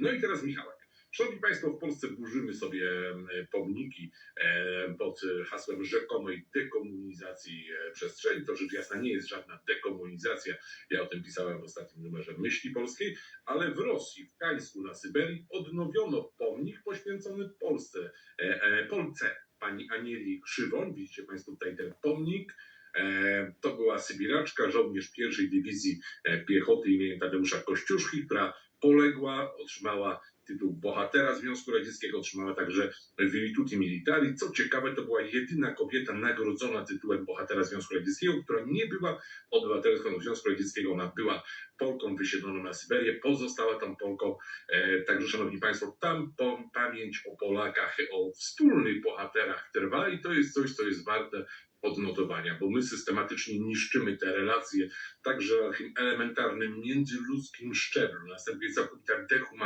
No i teraz Michałek. Szanowni Państwo, w Polsce burzymy sobie pomniki pod hasłem rzekomej dekomunizacji e, przestrzeni. To rzecz jasna nie jest żadna dekomunizacja. Ja o tym pisałem w ostatnim numerze Myśli Polskiej, ale w Rosji, w Kańsku na Syberii odnowiono pomnik poświęcony Polsce, e, e, Polce pani Anieli Krzywoń. Widzicie Państwo tutaj ten pomnik. To była Sybiraczka, żołnierz pierwszej dywizji piechoty imienia Tadeusza Kościuszki, która poległa, otrzymała tytuł bohatera Związku Radzieckiego, otrzymała także Virtuti Militari. Co ciekawe, to była jedyna kobieta nagrodzona tytułem bohatera Związku Radzieckiego, która nie była obywatelką Związku Radzieckiego, ona była Polką wysiedloną na Syberię, pozostała tam Polką. E, także, Szanowni Państwo, tam po, pamięć o Polakach, o wspólnych bohaterach trwa i to jest coś, co jest warte odnotowania, bo my systematycznie niszczymy te relacje także na takim elementarnym międzyludzkim szczeblu. Następuje całkowita dehumanizacja